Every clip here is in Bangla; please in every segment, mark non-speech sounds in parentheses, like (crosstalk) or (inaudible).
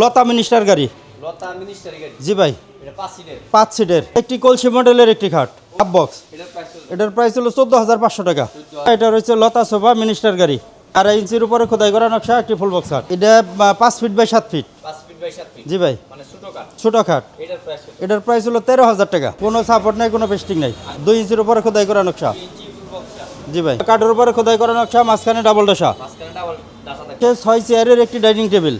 লতা মিনিস্টার গাড়ি। লতা মিনিস্টারি গাড়ি। জি ভাই। এটা পাঁচ সিটের। একটি কলসি মডেলের একটি খাট। হাফ বক্স এটার প্রাইস হলো চোদ্দ হাজার পাঁচশো টাকা। এটা রয়েছে লতা সোফা মিনিস্টার গাড়ি। আড়াই ইঞ্চির উপরে খোদাই করা নকশা একটি ফুল বক্স খাট। এটা পাঁচ ফিট বাই সাত ফিট পাঁচ ফিট বাই সাত ফিট জি ভাই। মানে ছোট খাট। এটার প্রাইস? হলো তেরো হাজার টাকা। কোনো সাপোর্ট নাই কোনো পেস্টিং নাই। দুই ইঞ্চির উপরে খোদাই করা নকশা। জি ভাই। কাঠের উপরে খোদাই করা নকশা মাঝখানে ডাবল ডসা ছয় চেয়ারের একটি ডাইনিং টেবিল।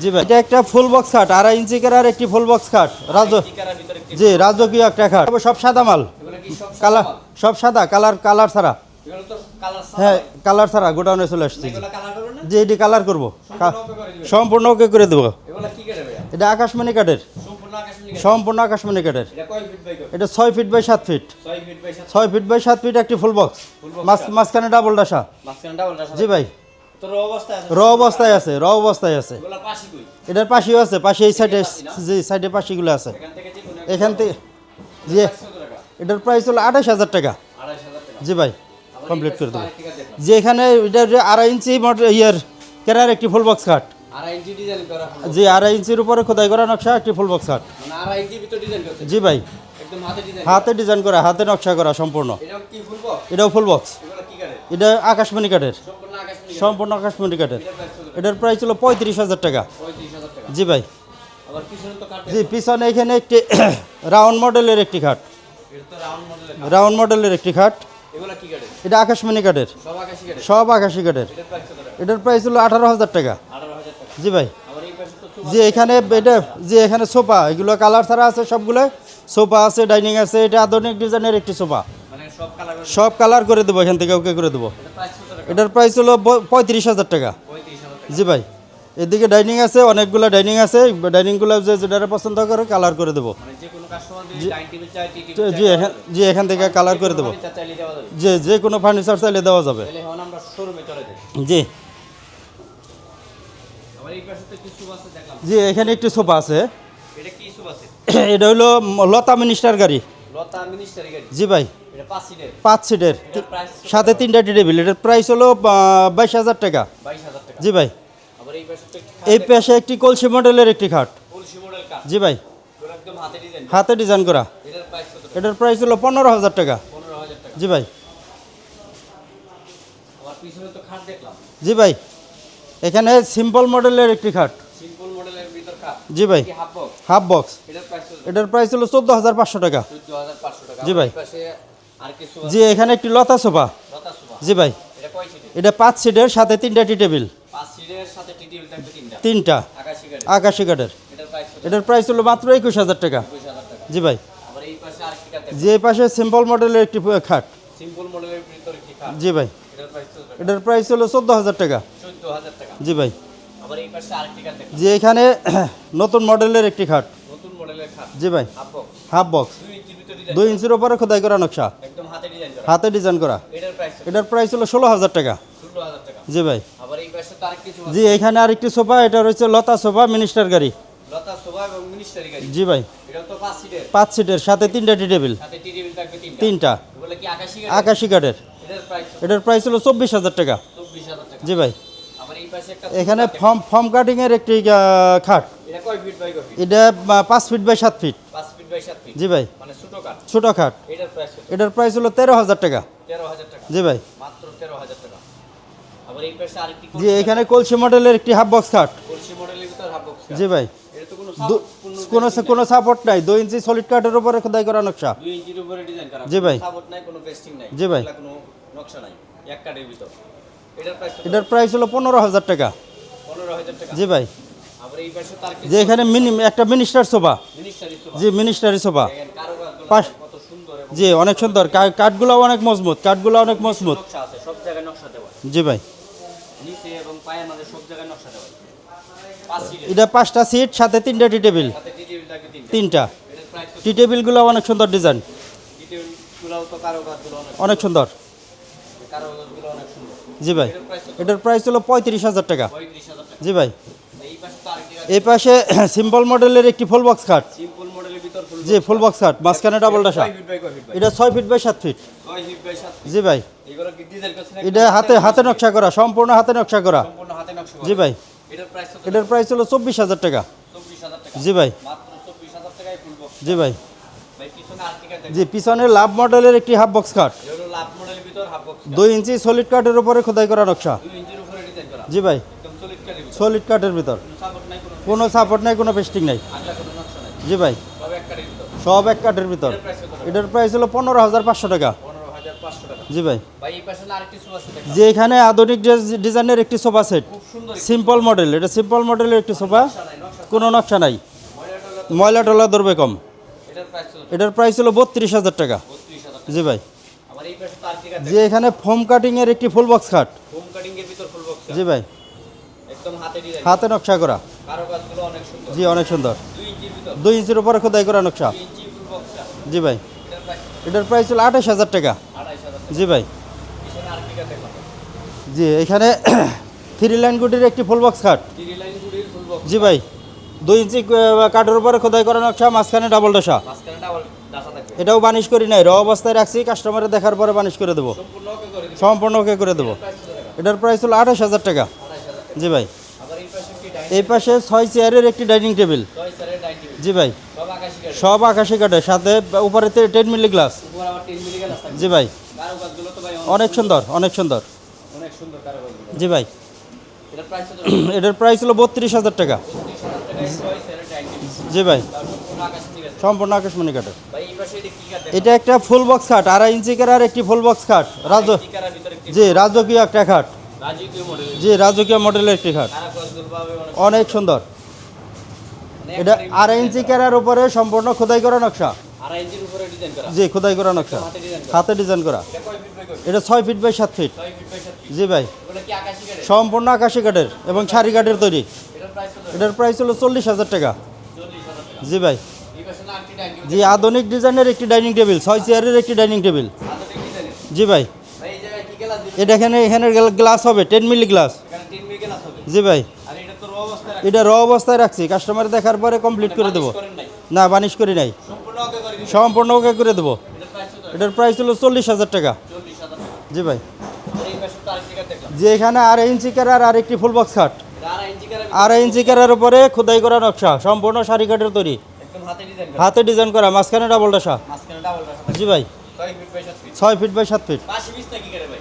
জি ভাই এটা একটা ফুল বক্স খাট আড়াই ইঞ্চি কেরার একটি ফুল বক্স খাট রাজ জি রাজকীয় একটা খাট সব সাদা মাল। কালার সব সাদা কালার কালার ছাড়া। হ্যাঁ কালার ছাড়া গোডাউনে চলে আসছে। যে এটি কালার করব। সম্পূর্ণ ওকে করে দেবো। এটা আকাশমণি কাঠের। সম্পূর্ণ আকাশমণি কাঠের। এটা ছয় ফিট বাই সাত ফিট ছয় ফিট বাই সাত ফিট একটি ফুল বক্স। মাঝখানে ডাবল ডাসা জি ভাই। র অবস্থায় আছে? র অবস্থায় আছে এটার পাশেও আছে পাশে এই সাইডে জি সাইডে পাশেগুলো আছে। এখান থেকে যে এটার প্রাইস হলো আঠাশ হাজার টাকা। জি ভাই কমপ্লিট করে দেবো। যে এখানে এটা আড়াই ইঞ্চি ইয়ার কেরার একটি ফুল বক্স খাট জি আড়াই ইঞ্চির উপরে খোদাই করা নকশা একটি ফুল বক্স খাট জি ভাই। হাতে ডিজাইন করা। হাতে নকশা করা সম্পূর্ণ। এটাও ফুল বক্স এটা আকাশমণি কাঠের সম্পূর্ণ আকাশমণি গাড়ি। কাঠের। এটার প্রাইস হলো পঁয়ত্রিশ হাজার টাকা। জি ভাই। জি পিছনে এখানে একটি (coughs) রাউন্ড মডেলের একটি খাট। রাউন্ড মডেলের একটি খাট। এটা আকাশমণি কাঠের। সব আকাশি কাঠের? এটার প্রাইস হলো আঠারো হাজার টাকা। জি ভাই। যে এখানে এটা যে এখানে সোফা। এগুলো কালার ছাড়া আছে সবগুলো। সোফা আছে ডাইনিং আছে এটা আধুনিক ডিজাইনের একটি সোফা। মানে সব কালার করে দেবো এখান থেকে ওকে করে দেবো। এটার প্রাইস হলো পঁয়ত্রিশ হাজার টাকা। জি ভাই এদিকে ডাইনিং আছে অনেকগুলো ডাইনিং আছে। ডাইনিংগুলো যে যেটা পছন্দ করে কালার করে দেবো। মানে জি। এখান জি এখান থেকে কালার করে দেবো। যাবে। যে যে কোনো ফার্নিচার চাইলে দেওয়া যাবে। জি। জি এখানে একটি সোফা আছে। এটা (coughs) হলো লতা মিনিস্টার গাড়ি। লতা মিনিস্টারি গাড়ি। জি ভাই। পাঁচ সিটের। সাথে তিনটা টেবিল। এটার প্রাইস হলো বাইশ হাজার টাকা। জি ভাই। এই পাশে একটি কলসি মডেলের একটি খাট। জি ভাই। হাতে ডিজাইন করা। এটার প্রাইস হলো পনেরো হাজার টাকা। জি ভাই। জি ভাই। এখানে সিম্পল মডেলের একটি খাট। জি ভাই। হাফ বক্স এটার প্রাইস হলো চোদ্দ হাজার পাঁচশো টাকা। জি ভাই। জি এখানে একটি লতা সোফা। জি ভাই। এটা পাঁচ সিটের সাথে তিনটা টি টেবিল। তিনটা। আকাশি কাঠের এটার প্রাইস হলো মাত্র একুশ হাজার টাকা। জি ভাই। যে পাশে সিম্পল মডেলের একটি খাট। জি ভাই। এটার প্রাইস হলো চোদ্দ হাজার টাকা। জি ভাই। যে এখানে (clears throat) নতুন মডেলের একটি খাট। জি ভাই। হাফ বক্স দুই ইঞ্চির ওপরে খোদাই করা নকশা। হাতে ডিজাইন করা। এটার প্রাইস হলো ষোলো হাজার টাকা। জি ভাই। জি এখানে আরেকটি সোফা এটা রয়েছে লতা সোফা মিনিস্টার গাড়ি। জি ভাই। পাঁচ সিটের সাথে তিনটা টি টেবিল তিনটা। আকাশি কাঠের এটার প্রাইস হলো চব্বিশ হাজার টাকা। জি ভাই। এখানে ফর্ম ফর্ম কাটিংয়ের একটি খাট। এটা পাঁচ ফিট বাই সাত ফিট জি ভাই। মানে ছোট খাট এটার প্রাইস কত? এটার প্রাইস হলো তেরো হাজার টাকা। জি ভাই। জি এখানে কলসি মডেলের একটি হাফ বক্স খাট কলসি মডেলের ভিতর হাফ বক্স জি ভাই। কোনো সাপোর্ট কোনো সাপোর্ট নাই। দুই ইঞ্চি সলিড কাঠের উপরে খোদাই করা নকশা। জি ভাই। জি ভাই। এটার প্রাইস হলো পনেরো হাজার টাকা। জি ভাই। আবার এই পাশে তার যে এখানে মিনি একটা মিনিস্টার সোফা জি মিনিস্টারি সোফা পাশ- জি অনেক সুন্দর। কাঠগুলো অনেক মজবুত কাঠগুলো অনেক মজবুত। জি ভাই। এটা পাঁচটা সিট সাথে তিনটা টি টেবিল তিনটা। টি টেবিলগুলো অনেক সুন্দর ডিজাইন অনেক সুন্দর। জি ভাই। এটার প্রাইস হলো পঁয়ত্রিশ হাজার টাকা। জি ভাই। এই পাশে (clears throat) সিম্পল মডেলের একটি ফুল বক্স খাট সিম্পল মডেলের ভিতর ফুল জি ফুল বক্স খাট মাঝখানে ডাবল ডাসা এটা ছয় ফিট বাই সাত ফিট বাই জি ভাই। এগুলো কি ডিজাইন করছেন এটা হাতে হাতে নকশা করা সম্পূর্ণ হাতে নকশা করা। সম্পূর্ণ হাতে নকশা করা। জি ভাই। এটার প্রাইস কত? এটার প্রাইস হলো চব্বিশ হাজার টাকা। জি ভাই। মাত্র চব্বিশ হাজার টাকায় ফুল বক্স জি ভাই। জি পিছনে লাভ মডেলের একটি হাফ বক্স কাট দুই ইঞ্চি সলিড কাঠের উপরে খোদাই করা নকশা। জি ভাই। সলিড কাঠের ভিতর। কোনো সাপোর্ট নাই কোনো পেস্টিং নাই। জি ভাই। সব এক কাঠের ভিতর। এটার প্রাইস হলো পনেরো হাজার পাঁচশো টাকা। জি ভাই। যে এখানে আধুনিক ডিজ- ডিজাইনের একটি সোফা সেট। সিম্পল মডেল এটা সিম্পল মডেলের একটি সোফা। কোনো নকশা নাই। ময়লা টলা ধরবে কম। এটার প্রাইস হলো বত্রিশ হাজার টাকা। জি ভাই। যে এখানে ফোম কাটিং এর একটি ফুল বক্স খাট। জি ভাই। হাতে নকশা করা। জি অনেক সুন্দর। দুই ইঞ্চির উপরে খোদাই করা নকশা? জি ভাই। এটার প্রাইস হলো আঠাশ হাজার টাকা। জি ভাই। জি এখানে (clears throat) থ্রি লাইন গুটির একটি ফুল বক্স খাট জি ভাই। দুই ইঞ্চি কাঠের উপরে খোদাই করা নকশা মাঝখানে ডাবল ডোসা এটাও বানিশ করি নাই র অবস্থায় রাখছি কাস্টমারে দেখার পরে বানিশ করে দেবো। সম্পূর্ণ ওকে করে দেবো। এটার প্রাইস হলো আঠাশ হাজার টাকা। জি ভাই। এই পাশে ছয় চেয়ারের একটি ডাইনিং টেবিল। জি ভাই। সব আকাশি কাঠের। কাঠের। সাথে উপরে টেন মিলি গ্লাস। জি ভাই। অনেক সুন্দর। অনেক সুন্দর। জি ভাই। এটার প্রাইস হলো বত্রিশ হাজার টাকা। জি। ভাই। সম্পূর্ণ আকাশমণি কাঠের। পাশে এটা একটা ফুল বক্স খাট আড়াই ইঞ্চি কার একটি ফুল বক্স খাট রাজ জি রাজকীয় একটা খাট জি রাজকীয় মডেলের একটি খাট অনেক সুন্দর। মানে এটা আড়াই ইঞ্চি কেরার উপরে সম্পূর্ণ খোদাই করা নকশা। জি খোদাই করা নকশা। হাতে ডিজাইন করা। এটা ছয় ফিট বাই সাত ফিট জি ভাই। সম্পূর্ণ আকাশি কাঠের এবং শাড়ি কাঠের তৈরি। এটার প্রাইস হলো চল্লিশ হাজার টাকা। জি ভাই। জি আধুনিক ডিজাইনের একটি ডাইনিং টেবিল ছয় চেয়ারের একটি ডাইনিং টেবিল জি ভাই ভাই এই জায়গায় কি গ্লাস দিবেন এটা এখানে এখানে গ্লাস হবে টেন মিলি গ্লাস জি ভাই। আর এটা র অবস্থায় রাখছি। কাস্টমার দেখার পরে কমপ্লিট করে দেবো। না বানিশ করি নাই। সম্পূর্ণ ওকে করে দেবো। এটার প্রাইস হলো চল্লিশ হাজার টাকা। জি ভাই। আর যে এখানে আড়াই ইঞ্চি কেরার আর একটি ফুল বক্স খাট আড়াই ইঞ্চি কেরার উপরে খোদাই করা নকশা। সম্পূর্ণ শাড়ি কাঠের তৈরি। হাতে ডিজাইন করা। মাঝখানে ডাবল ডাসা জি ভাই। ছয় ফিট বাই সাত ফিট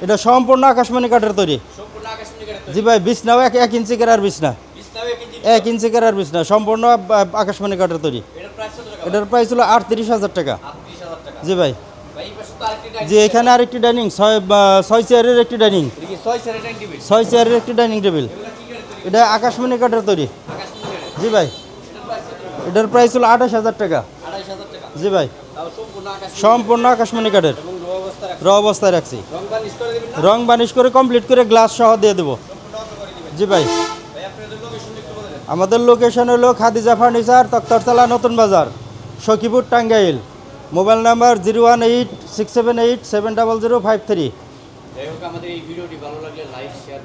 এটা সম্পূর্ণ আকাশমণি কাঠের তৈরি। জি ভাই বিছনাও এক এক ইঞ্চি কেরার বিছনা। এক ইঞ্চি কেরার বিছনা সম্পূর্ণ আকাশমণি কাঠের তৈরি। এটার প্রাইস হলো আটত্রিশ হাজার টাকা। জি ভাই। যে এখানে আরেকটি ডাইনিং ছয় ছয় চেয়ারের একটি ডাইনিং ছয় চেয়ারের একটি ডাইনিং টেবিল এটা আকাশমণি কাঠের তৈরি। জি ভাই। এটার প্রাইস হলো আঠাশ হাজার টাকা। জি ভাই। সম্পূর্ণ আকাশমণি কাঠের। র অবস্থায় রাখছি। রং বানিশ করে কমপ্লিট করে গ্লাস সহ দিয়ে দেবো। জি ভাই। আমাদের লোকেশন হলো Khadija furniture Taktartala, Natun Bazar, Sakhipur, Tangail. Mobile number zero one eight six seven eight seven double zero five three আমাদের এই ভিডিওটি ভালো লাগলে লাইক শেয়ার